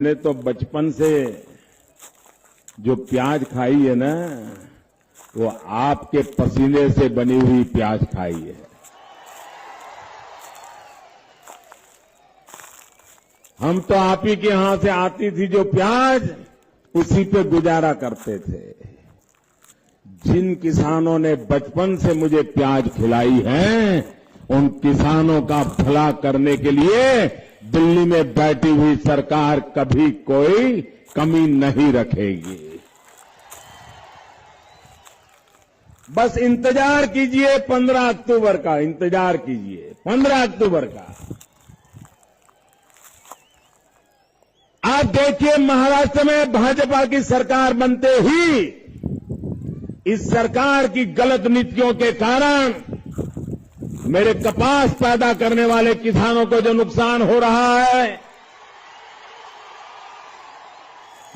ने तो बचपन से जो प्याज खाई है ना, वो आपके पसीने से बनी हुई प्याज खाई है। हम तो आप ही के यहाँ से आती थी जो प्याज, उसी पे गुजारा करते थे। जिन किसानों ने बचपन से मुझे प्याज खिलाई है, उन किसानों का भला करने के लिए दिल्ली में बैठी हुई सरकार कभी कोई कमी नहीं रखेगी। बस इंतज़ार कीजिए पंद्रह अक्टूबर का, इंतज़ार कीजिए, पंद्रह अक्टूबर का। आप देखिए, महाराष्ट्र में भाजपा की सरकार बनते ही इस सरकार की गलत नीतियों के कारण मेरे कपास पैदा करने वाले किसानों को जो नुकसान हो रहा है,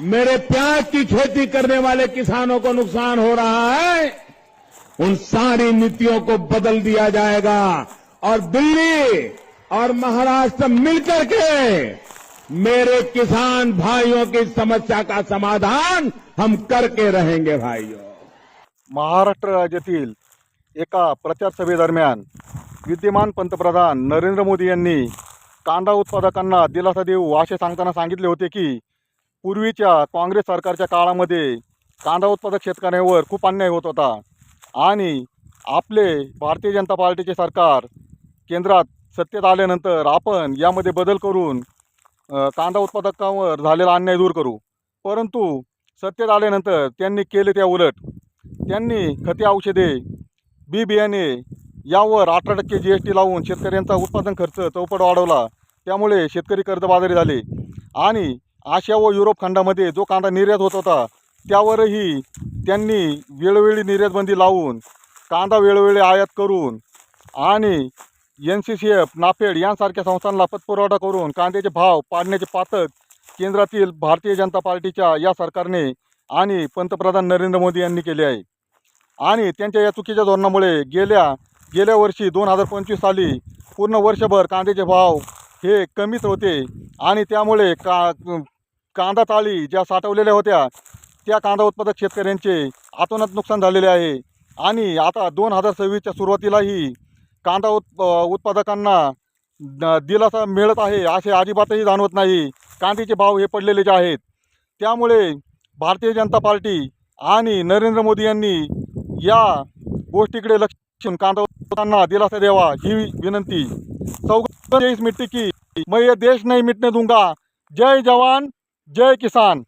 मेरे प्याज की खेती करने वाले किसानों को नुकसान हो रहा है, उन सारी नीतियों को बदल दिया जाएगा। और दिल्ली और महाराष्ट्र मिलकर के मेरे किसान भाइयों की समस्या का समाधान हम करके रहेंगे, भाइयों। महाराष्ट्र एका प्रचार सभेदरम्यान विद्यमान पंतप्रधान नरेंद्र मोदी यांनी कांदा उत्पादकांना दिलासा देऊ असे सांगताना सांगितले होते की पूर्वीच्या काँग्रेस सरकारच्या काळामध्ये कांदा उत्पादक शेतकऱ्यांवर खूप अन्याय होत होता. आणि आपले भारतीय जनता पार्टीचे सरकार केंद्रात सत्तेत आल्यानंतर आपण यामध्ये बदल करून कांदा उत्पादकांवर झालेला अन्याय दूर करू. परंतु सत्तेत आल्यानंतर त्यांनी केले त्या उलट. त्यांनी खते औषधे बी बियाणे यावर अठरा टक्के जी एस टी लावून शेतकऱ्यांचा उत्पादन खर्च चौपट वाढवला. त्यामुळे शेतकरी कर्जबाजारी झाले. आणि आशिया व युरोप खंडामध्ये जो कांदा निर्यात होत होता त्यावरही त्यांनी वेळोवेळी निर्यातबंदी लावून कांदा वेळोवेळी आयात करून आणि N C C F NAFED यांसारख्या संस्थांना पतपुरवठा करून कांद्याचे भाव पाडण्याचे पातक केंद्रातील भारतीय जनता पार्टीच्या या सरकारने आणि पंतप्रधान नरेंद्र मोदी यांनी केले आहे. आणि त्यांच्या या चुकीच्या धोरणामुळे गेल्या गेल्या वर्षी दोन हजार पंचवीस साली पूर्ण वर्षभर कांद्याचे भाव हे कमीच होते. आणि त्यामुळे का कांदा ताळी ज्या साठवलेल्या होत्या त्या कांदा उत्पादक शेतकऱ्यांचे आतोनात नुकसान झालेले आहे. आणि आता दोन हजार सव्वीसच्या सुरुवातीलाही कांदा उत् उत्पादकांना दिलासा मिळत आहे असे अजिबातही जाणवत नाही. कांद्याचे भाव हे पडलेलेच आहेत त्यामुळे भारतीय जनता पार्टी आणि नरेंद्र मोदी यांनी या गोष्टीकडे लक्ष कांदा दिला दिलासा देवा ही विनंती. चौघ देश मिट्टी की मैं ये देश नहीं मिटने दूंगा. जय जवान जय किसान.